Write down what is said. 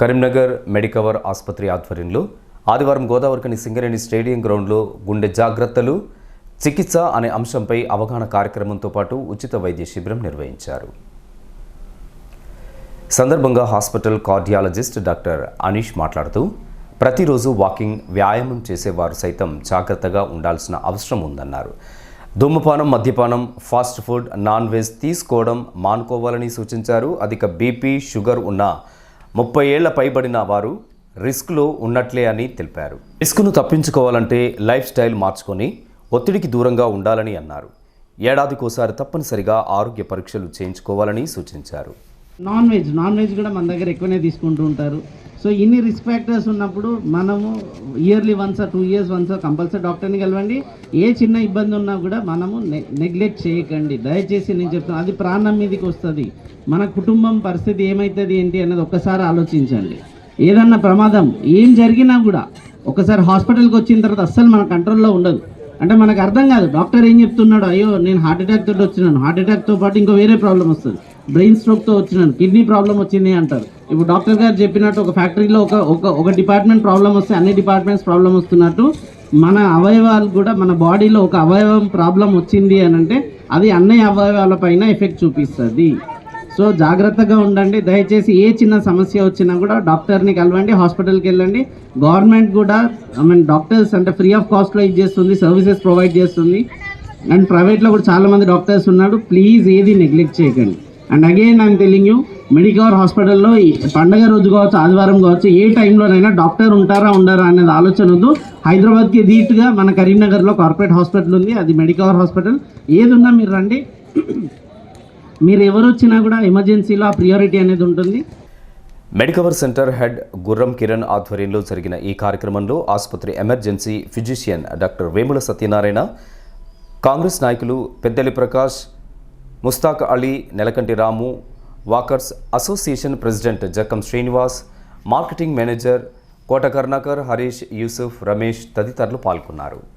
Karimnagar Medicover ఆసుపత్రి ఆధ్వర్యంలో ఆదివారం గోదావరికని సింగరేణి స్టేడియం గ్రౌండ్లో గుండె జాగ్రత్తలు చికిత్స అనే అంశంపై అవగాహన కార్యక్రమంతో పాటు ఉచిత వైద్య శిబిరం నిర్వహించారు. సందర్భంగా హాస్పిటల్ కార్డియాలజిస్ట్ డాక్టర్ అనీష్ మాట్లాడుతూ ప్రతిరోజు వాకింగ్ వ్యాయామం చేసేవారు సైతం జాగ్రత్తగా ఉండాల్సిన అవసరం ఉందన్నారు. ధూమపానం మద్యపానం ఫాస్ట్ ఫుడ్ నాన్ వెజ్ తీసుకోవడం మానుకోవాలని సూచించారు. అధిక బీపీ షుగర్ ఉన్న ముప్పై ఏళ్ళ పైబడిన వారు రిస్క్లో ఉన్నట్లే అని తెలిపారు. రిస్క్ను తప్పించుకోవాలంటే లైఫ్ స్టైల్ మార్చుకొని ఒత్తిడికి దూరంగా ఉండాలని అన్నారు. ఏడాదికోసారి తప్పనిసరిగా ఆరోగ్య పరీక్షలు చేయించుకోవాలని సూచించారు. నాన్ వెజ్ నాన్ వెజ్ కూడా మన దగ్గర ఎక్కువనే తీసుకుంటూ ఉంటారు. సో ఇన్ని రిస్క్ ఫ్యాక్టర్స్ ఉన్నప్పుడు మనము yearly once two years once compulsory డాక్టర్ని కలవండి. ఏ చిన్న ఇబ్బంది ఉన్నా కూడా మనము నెగ్లెక్ట్ చేయకండి. దయచేసి నేను చెప్తాను అది ప్రాణం మీదకి వస్తుంది. మన కుటుంబం పరిస్థితి ఏమవుతుంది ఏంటి అనేది ఒక్కసారి ఆలోచించండి. ఏదన్నా ప్రమాదం ఏం జరిగినా కూడా ఒకసారి హాస్పిటల్కి వచ్చిన తర్వాత అస్సలు మన కంట్రోల్లో ఉండదు. అంటే మనకు అర్థం కాదు డాక్టర్ ఏం చెప్తున్నాడు అయ్యో నేను హార్ట్ అటాక్ తోటి వచ్చినాను. హార్ట్ అటాక్తో పాటు ఇంకో వేరే ప్రాబ్లం వస్తుంది. బ్రెయిన్ స్ట్రోక్తో వచ్చినాను. కిడ్నీ ప్రాబ్లం వచ్చింది అంటారు. ఇప్పుడు డాక్టర్ గారు చెప్పినట్టు ఒక ఫ్యాక్టరీలో ఒక ఒక ఒక డిపార్ట్మెంట్ ప్రాబ్లం వస్తే అన్ని డిపార్ట్మెంట్స్ ప్రాబ్లం వస్తున్నట్టు మన అవయవాలు కూడా మన బాడీలో ఒక అవయవం ప్రాబ్లం వచ్చింది అని అంటే అది అన్ని అవయవాలపైన ఎఫెక్ట్ చూపిస్తుంది. సో జాగ్రత్తగా ఉండండి. దయచేసి ఏ చిన్న సమస్య వచ్చినా కూడా డాక్టర్ని కలవండి హాస్పిటల్కి వెళ్ళండి. గవర్నమెంట్ కూడా ఐ మీన్ డాక్టర్స్ అంటే ఫ్రీ ఆఫ్ కాస్ట్లో ఇచ్చేస్తుంది సర్వీసెస్ ప్రొవైడ్ చేస్తుంది. అండ్ ప్రైవేట్లో కూడా చాలామంది డాక్టర్స్ ఉన్నాడు ప్లీజ్ ఏది నెగ్లెక్ట్ చేయకండి. And again I'm telling you Medicover హాస్పిటల్లో ఈ పండగ రోజు కావచ్చు ఆదివారం కావచ్చు ఏ టైంలోనైనా డాక్టర్ ఉంటారా ఉండరా అనేది ఆలోచన వద్దు. హైదరాబాద్కి ధీటుగా మన కరీంనగర్లో కార్పొరేట్ హాస్పిటల్ ఉంది అది మెడికవర్ హాస్పిటల్ ఏది ఉన్నా మీరు రండి. మీరు ఎవరు వచ్చినా కూడా ఎమర్జెన్సీలో ఆ ప్రియారిటీ అనేది ఉంటుంది. మెడికవర్ సెంటర్ హెడ్ గుర్రం కిరణ్ ఆధ్వర్యంలో జరిగిన ఈ కార్యక్రమంలో ఆసుపత్రి emergency physician doctor Vemula Satyanarayana Congress నాయకులు Peddali Prakash Mustaq Ali Nelakanti Ramu walkers association president Jakkam Srinivas marketing manager Kota Karnakar Harish Yusuf Ramesh తదితరులు పాల్గొన్నారు.